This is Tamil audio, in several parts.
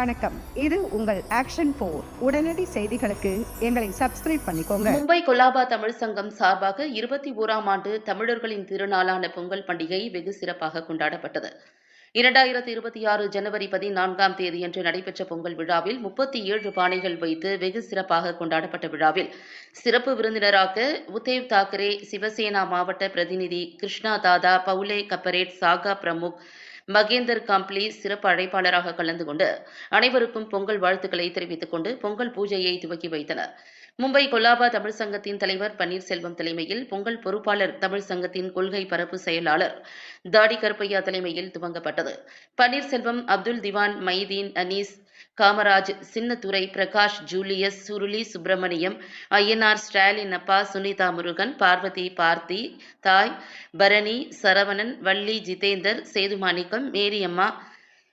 வணக்கம். இது உங்கள் ஆக்ஷன் போர் உடனடி செய்திகளுக்கு எங்களை சப்ஸ்கிரைப் பண்ணிக்கோங்க. மும்பை கொல்லாபா தமிழ் சங்கம் சார்பாக இருபத்தி ஓராம் ஆண்டு தமிழர்களின் திருநாளான பொங்கல் பண்டிகை வெகு சிறப்பாக கொண்டாடப்பட்டது. இரண்டாயிரத்தி இருபத்தி ஆறு ஜனவரி பதினான்காம் தேதியன்று நடைபெற்ற பொங்கல் விழாவில் முப்பத்தி ஏழு பானைகள் வைத்து வெகு சிறப்பாக கொண்டாடப்பட்ட விழாவில் சிறப்பு விருந்தினராக உத்தேவ் தாக்கரே சிவசேனா மாவட்ட பிரதிநிதி கிருஷ்ணா தாதா பவுலே கப்பரேட் சாகா பிரமுக் மகேந்தர் காம்ப்ளி சிறப்பு அழைப்பாளராக கலந்து கொண்டு அனைவருக்கும் பொங்கல் வாழ்த்துக்களை தெரிவித்துக் கொண்டு பொங்கல் பூஜையை துவக்கி வைத்தனர். மும்பை கொல்லாபா தமிழ் சங்கத்தின் தலைவர் பன்னீர்செல்வம் தலைமையில் பொங்கல் பொறுப்பாளர் தமிழ் சங்கத்தின் கொள்கை பரப்பு செயலாளர் தாடி கருப்பையா தலைமையில் துவங்கப்பட்டது. பன்னீர்செல்வம் அப்துல் திவான் மைதீன் அனீஸ் காமராஜ் சின்னத்துரை பிரகாஷ் ஜூலியஸ் சுருளி சுப்பிரமணியம் ஐயனார் ஸ்டாலின் அப்பா சுனிதா முருகன் பார்வதி பார்த்தி தாய் பரணி சரவணன் வள்ளி ஜிதேந்தர் சேதுமாணிக்கம் மேரியம்மா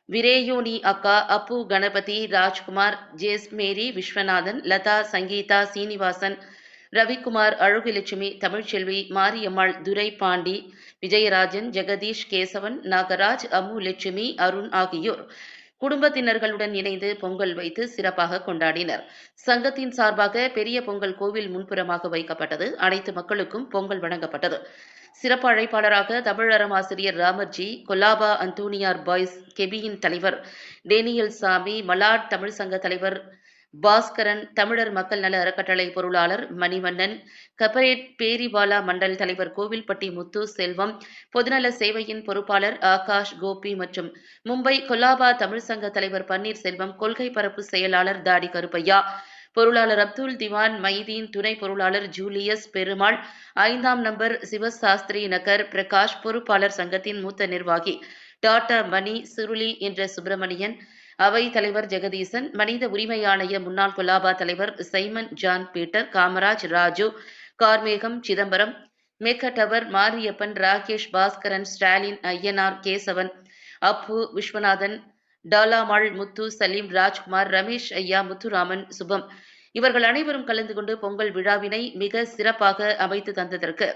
விரேயோனி அக்கா அப்பு கணபதி ராஜ்குமார் ஜேஸ்மேரி விஸ்வநாதன் லதா சங்கீதா சீனிவாசன் ரவிக்குமார் அழகுலட்சுமி தமிழ்ச்செல்வி மாரியம்மாள் துரை பாண்டி விஜயராஜன் ஜெகதீஷ் கேசவன் நாகராஜ் அம்மு லட்சுமி அருண் ஆகியோர். குடும்பத்தினர்களுடன் இணைந்து பொங்கல் வைத்து சிறப்பாக கொண்டாடினர். சங்கத்தின் சார்பாக பெரிய பொங்கல் கோவில் முன்புறமாக வைக்கப்பட்டது. அனைத்து மக்களுக்கும் பொங்கல் வழங்கப்பட்டது சிறப்பு அழைப்பாளராக தமிழறம் ஆசிரியர் ராமர்ஜி கொல்லாபா அந்தோனியார் பாய்ஸ் கெபியின் தலைவர் டேனியல் சாமி மலாட் தமிழ் சங்க தலைவர் பாஸ்கரன் தமிழர் மக்கள் நல அறக்கட்டளை பொருளாளர் மணிவண்ணன் கபரேட் பேரிவாலா மண்டல் தலைவர் கோவில்பட்டி முத்து செல்வம் பொதுநல சேவையின் பொறுப்பாளர் ஆகாஷ் கோபி மற்றும் மும்பை கொலாபா தமிழ் சங்க தலைவர் பன்னீர்செல்வம் கொள்கை பரப்பு செயலாளர் தாடி கருப்பையா பொருளாளர் அப்துல் திவான் மைதீன் துணை பொருளாளர் ஜூலியஸ் பெருமாள் ஐந்தாம் நம்பர் சிவசாஸ்திரி நகர் பிரகாஷ் பொறுப்பாளர் சங்கத்தின் மூத்த நிர்வாகி டாடா மணி சுருளி என்ற சுப்பிரமணியன் அவை தலைவர் ஜெகதீசன் மனித உரிமை ஆணைய முன்னாள் கொலாபா தலைவர் Simon John Peter Kamaraj Raju Karmegam Chidambaram மேக்கட்டவர் Mariappan Rakesh Baskaran Stalin Ayyanar Kesavan Appu Viswanathan டாலாமாள் முத்து சலீம் ராஜ்குமார் ரமேஷ் ஐயா முத்துராமன் சுபம். இவர்கள் அனைவரும் கலந்து கொண்டு பொங்கல் விழாவினை மிக சிறப்பாக அமைத்து தந்ததற்கு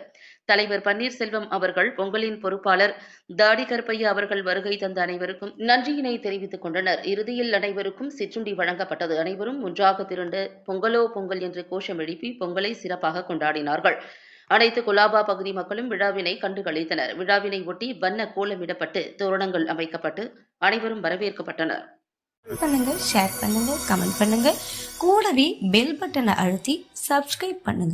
தலைவர் பன்னீர்செல்வம் அவர்கள் பொங்கலின் பொறுப்பாளர் தாடி கருப்பையா அவர்கள் வருகை தந்த அனைவருக்கும் நன்றியினை தெரிவித்துக் கொண்டனர். இறுதியில் அனைவருக்கும் சிற்றுண்டி வழங்கப்பட்டது. அனைவரும் ஒன்றாக திரண்டு பொங்கலோ பொங்கல் என்று கோஷம் எழுப்பி பொங்கலை சிறப்பாக கொண்டாடினார்கள். அனைத்து குலாபா பகுதி மக்களும் விழாவினை கண்டுகளித்தனர் விழாவினை ஒட்டி வண்ண கோலமிடப்பட்டு தோரணங்கள் அமைக்கப்பட்டு அனைவரும் வரவேற்கப்பட்டனர். பண்ணுங்க ஷேர் பண்ணுங்க கமெண்ட் பண்ணுங்க. கூடவே பெல் பட்டனை அழுத்தி சப்ஸ்கிரைப் பண்ணுங்க.